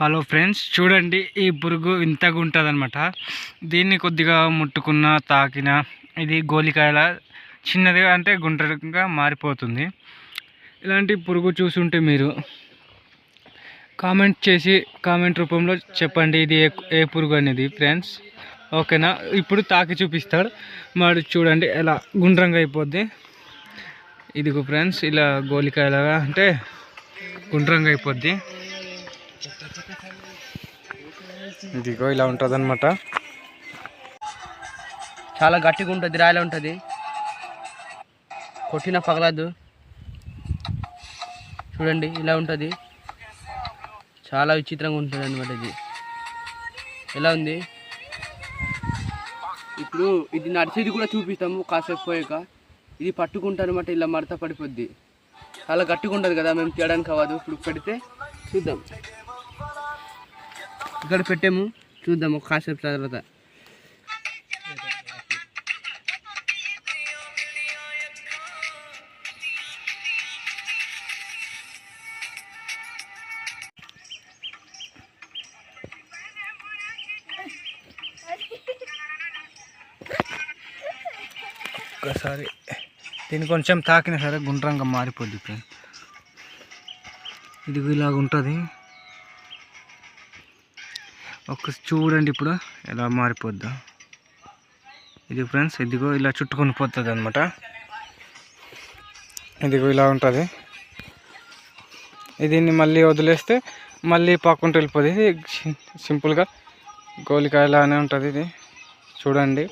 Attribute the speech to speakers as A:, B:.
A: Hello friends చూడండి ఈ పురుగు ఇంతగా ఉంటుంది అనమాట దీన్ని కొద్దిగా ముట్టుకున్న తాకిన ఇది గోలికాయల చిన్నదిగా అంటే గుండ్రంగా మారిపోతుంది. ఇలాంటి పురుగు చూసుంటే మీరు కామెంట్ చేసి కామెంట్ రూపంలో చెప్పండి ఇది ఏ ఏ పురుగు అనేది ఫ్రెండ్స్. ఓకేనా? ఇప్పుడు తాకి చూపిస్తాడు. మరి చూడండి ఎలా గుండ్రంగా అయిపోద్ది. ఇదిగో ఫ్రెండ్స్ ఇలా గోలికాయలాగా అంటే గుండ్రంగా అయిపోద్ది. ఇదిగో ఇలా ఉంటుంది అనమాట
B: చాలా గట్టిగా ఉంటుంది రాయిలో ఉంటుంది. కొట్టిన పగలదు. చూడండి ఇలా ఉంటుంది. చాలా విచిత్రంగా ఉంటుంది అనమాట ఇది. ఎలా ఉంది? ఇప్పుడు ఇది నడిచేది కూడా చూపిస్తాము కాసేపు పోయాక. ఇది పట్టుకుంటా అనమాట ఇలా మడత పడిపోద్ది. చాలా గట్టిగా ఉంటుంది కదా మేము తీయడానికి అవ్వదు. ఇప్పుడు పెడితే చూద్దాం. ఇక్కడ పెట్టాము. చూద్దాము కాసేపు తర్వాత.
A: ఒక్కసారి. దీన్ని కొంచెం తాకినా సరే గుండ్రంగా మారిపోద్ది ఫ్రెండ్ ఇది ఇలాగ ఉంటుంది. ఒక చూడండి ఇప్పుడు ఎలా మారిపోద్దా. ఇది ఫ్రెండ్స్ ఇదిగో ఇలా చుట్టుకొని పోతుంది అనమాట ఇదిగో ఇలా ఉంటుంది. దీన్ని మళ్ళీ వదిలేస్తే మళ్ళీ పాకుంటూ వెళ్ళిపోతుంది ఇది సింపుల్గా గోలికాయలానే ఉంటుంది ఇది. చూడండి.